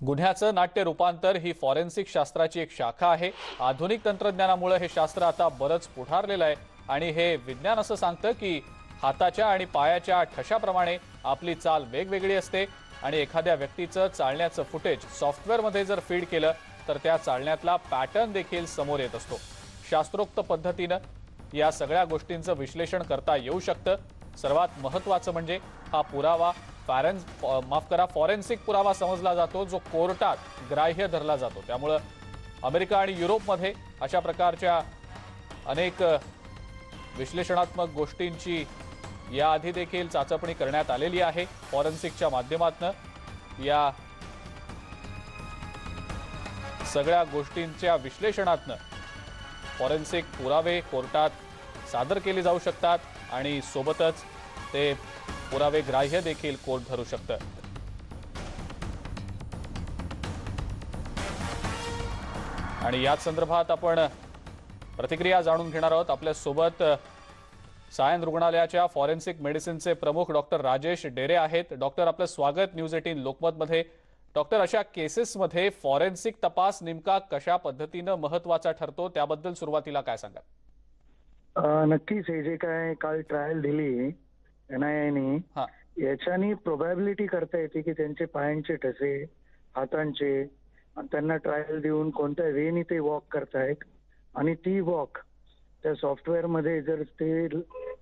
गुन्ह्याचं नाट्य रूपांतर ही फॉरेन्सिक शास्त्राची एक शाखा आहे. आधुनिक तंत्रज्ञानामुळे हे शास्त्र आता बरंच पुढारलेलं आहे आणि हे विज्ञान असं सांगतं की हाताच्या आणि पायाच्या ठशाप्रमाणे आपली चाल वेगवेगळी असते आणि एखाद्या व्यक्तीचं चालण्याचं फुटेज सॉफ्टवेअरमध्ये जर फीड केलं तर त्या चालण्यातला पॅटर्न देखील समोर येत असतो. शास्त्रोक्त पद्धतीनं या सगळ्या गोष्टींचं विश्लेषण करता येऊ शकतं. सर्वात महत्त्वाचं म्हणजे हा पुरावा फॅरेन्स माफ करा फॉरेन्सिक पुरावा समजला जातो जो कोर्टात ग्राह्य धरला जातो. त्यामुळं अमेरिका आणि युरोपमध्ये अशा प्रकारच्या अनेक विश्लेषणात्मक गोष्टींची याआधी देखील चाचपणी करण्यात आलेली आहे फॉरेन्सिकच्या माध्यमातनं. या सगळ्या गोष्टींच्या विश्लेषणातनं फॉरेन्सिक पुरावे कोर्टात सादर केले जाऊ शकतात आणि सोबतच ते पुरावे ग्राह्य देखील कोर्ट धरू शकतं. आणि याच संदर्भात आपण प्रतिक्रिया जाणून घेणार आहोत. आपल्यासोबत सायन रुग्णालयाच्या फॉरेन्सिक मेडिसिनचे प्रमुख डॉक्टर राजेश डेरे आहेत. डॉक्टर आपलं स्वागत न्यूज एटीन लोकमतमध्ये. डॉक्टर अशा केसेसमध्ये फॉरेन्सिक तपास नेमका कशा पद्धतीनं महत्त्वाचा ठरतो? त्याबद्दल सुरुवातीला काय सांगा नक्कीच हे जे काय काल ट्रायल दिली एन आय आयने हा. याच्यानी प्रोबॅबिलिटी करता येते की त्यांचे पायांचे ठसे हातांचे आणि त्यांना ट्रायल देऊन कोणत्या वेनी ते वॉक करतायत. आणि ती वॉक त्या सॉफ्टवेअरमध्ये जर ते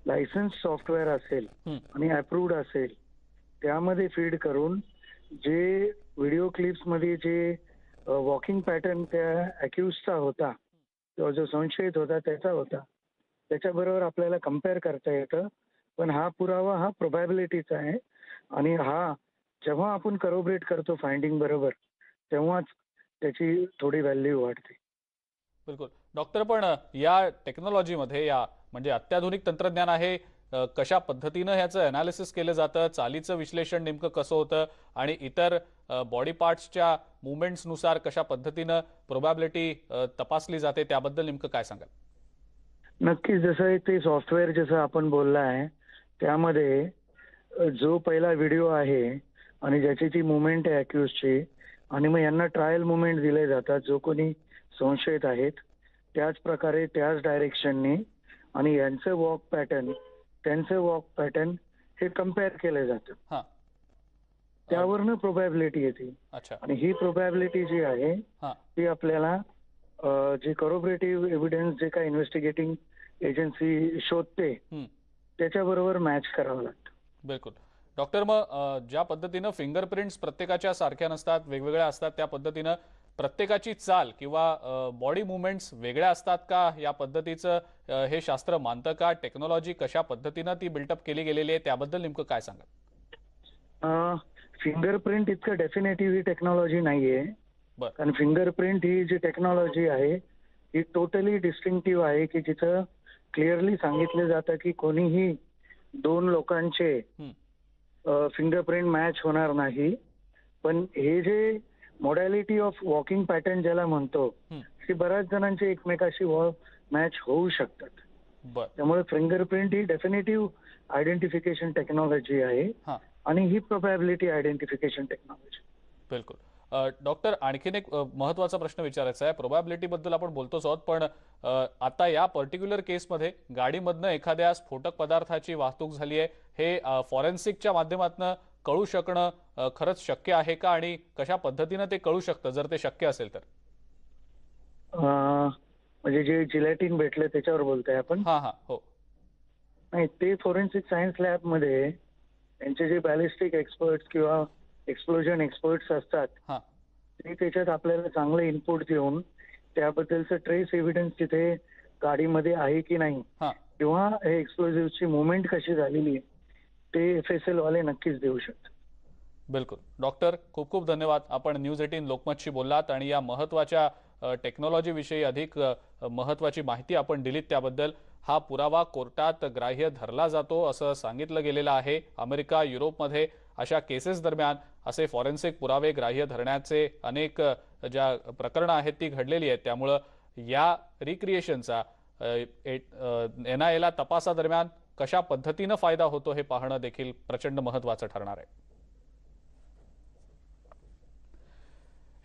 लायसन्स सॉफ्टवेअर असेल हं. आणि अप्रूव्ड असेल त्यामध्ये फीड करून जे व्हिडिओ क्लिप्समध्ये जे वॉकिंग पॅटर्न त्या अक्युजचा होता किंवा जो संशयित होता त्याचा होता त्याच्याबरोबर आपल्याला कंपेअर करता येतं. पण हा पुरावा हा प्रोबॅबिलिटीचा आहे. आणि हा जेव्हा आपण करोबरेट करतो फाइंडिंग बरोबर तेव्हाच त्याची थोडी व्हॅल्यू वाढते. बिलकुल. डॉक्टर पण या टेक्नॉलॉजीमध्ये या म्हणजे अत्याधुनिक तंत्रज्ञान आहे कशा पद्धतीनं ह्याचं अनालिसिस केलं जातं चालीचं विश्लेषण नेमकं कसं होतं आणि इतर बॉडी पार्ट्सच्या मुवमेंट्सनुसार कशा पद्धतीनं प्रोबॅबिलिटी तपासली जाते त्याबद्दल नेमकं काय सांगाल? नक्कीच जसं ते सॉफ्टवेअर जसं आपण बोलला आहे त्यामध्ये जो पहिला व्हिडिओ आहे आणि ज्याची ती मुवमेंट आहे अक्युजची आणि मग यांना ट्रायल मुवमेंट दिले जातात जो कोणी संशयित आहेत त्याच प्रकारे त्याच डायरेक्शनने आणि यांचं वॉक पॅटर्न त्यांचं वॉक पॅटर्न हे कंपेअर केलं जातं. त्यावरनं प्रोबॅबिलिटी येते. अच्छा. आणि ही प्रोबॅबिलिटी जी आहे ती आपल्याला जे करोबरेटिव्ह एव्हिडन्स जे काय इन्व्हेस्टिगेटिंग एजन्सी शोधते. त्याच्याबरोबर मॅच करावं लागतं. बिलकुल. डॉक्टर मग ज्या पद्धतीनं फिंगरप्रिंट्स प्रत्येकाच्या सारख्या नसतात वेगवेगळ्या असतात त्या पद्धतीनं प्रत्येकाची चाल किंवा बॉडी मुवमेंट्स वेगळ्या असतात का? या पद्धतीचं हे शास्त्र मानतं का? टेक्नॉलॉजी कशा पद्धतीनं ती बिल्टअप केली गेलेली आहे? त्याबद्दल नेमकं काय सांगा फिंगरप्रिंट इतकं डेफिनेटिव्ह ही टेक्नॉलॉजी नाहीये. बर. कारण फिंगरप्रिंट ही जी टेक्नॉलॉजी आहे ही टोटली डिस्टिंक्टिव्ह आहे की जिथं क्लिअरली सांगितलं जातं की कोणीही दोन लोकांचे. फिंगरप्रिंट मॅच होणार नाही. पण हे जे मॉडॅलिटी ऑफ वॉकिंग पॅटर्न ज्याला म्हणतो. ते बऱ्याच जणांचे एकमेकाशी मॅच होऊ शकतात. त्यामुळे फिंगरप्रिंट ही डेफिनेटिव्ह आयडेंटिफिकेशन टेक्नॉलॉजी आहे. आणि ही प्रोबॅबिलिटी आयडेंटिफिकेशन टेक्नॉलॉजी बिलकुल. डॉक्टर आणखीन एक अ, महत्त्वाचा प्रश्न विचारायचा आहे. प्रोबॅबिलिटी बद्दल आपण बोलतोच आहोत पण आता या पर्टिक्युलर केसमध्ये गाडीमधनं एखाद्या स्फोटक पदार्थाची वाहतूक झाली आहे. हे फॉरेन्सिकच्या माध्यमातून कळू शकणं खरंच शक्य आहे का? आणि कशा पद्धतीनं ते कळू शकतं? जर ते शक्य असेल तर. म्हणजे जे जिलॅटिन भेटलं त्याच्यावर बोलतोय आपण? हां हां हो. नाही ते फोरेन्सिक सायन्स लॅबमध्ये त्यांचे जे बॅलिस्टिक एक्सपर्ट्स किंवा एक्सप्लोजन एक्सपर्ट्स असतात हां. ते त्याच्यात आपल्याला चांगलं इनपुट देऊन त्याबद्दलचं ट्रेस एव्हिडन्स तिथे गाडीमध्ये आहे की नाही. हां. किंवा हे एक्सप्लोजिव्हची मुवमेंट कशी झालेली ते एफ एस एल वाले नक्कीच देऊ शकतात. बिलकुल. डॉक्टर खूप खूप धन्यवाद. आपण न्यूज एटीन लोकमतशी बोललात आणि या महत्त्वाच्या अ, टेक्नॉलॉजीविषयी अधिक महत्त्वाची माहिती आपण दिलीत त्याबद्दल हा पुरावा कोर्टात ग्राह्य धरला जातो असं सांगितलं गेलेलं आहे. अमेरिका युरोपमध्ये अशा केसेस दरम्यान असे फॉरेन्सिक पुरावे ग्राह्य धरण्याचे अनेक ज्या प्रकरणं आहेत ती घडलेली आहेत. त्यामुळं या रिक्रिएशनचा एन आय एला तपासादरम्यान कशा पद्धतीनं फायदा होतो हे पाहणं देखील प्रचंड महत्त्वाचं ठरणार आहे.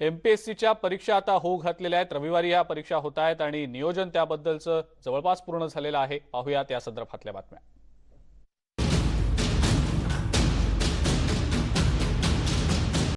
एमपीएससीच्या परीक्षा आता होऊ घातलेल्या आहेत. रविवारी या परीक्षा होत आहेत आणि नियोजन त्याबद्दलचं जवळपास पूर्ण झालेलं आहे. पाहूया त्या संदर्भातल्या बातम्या.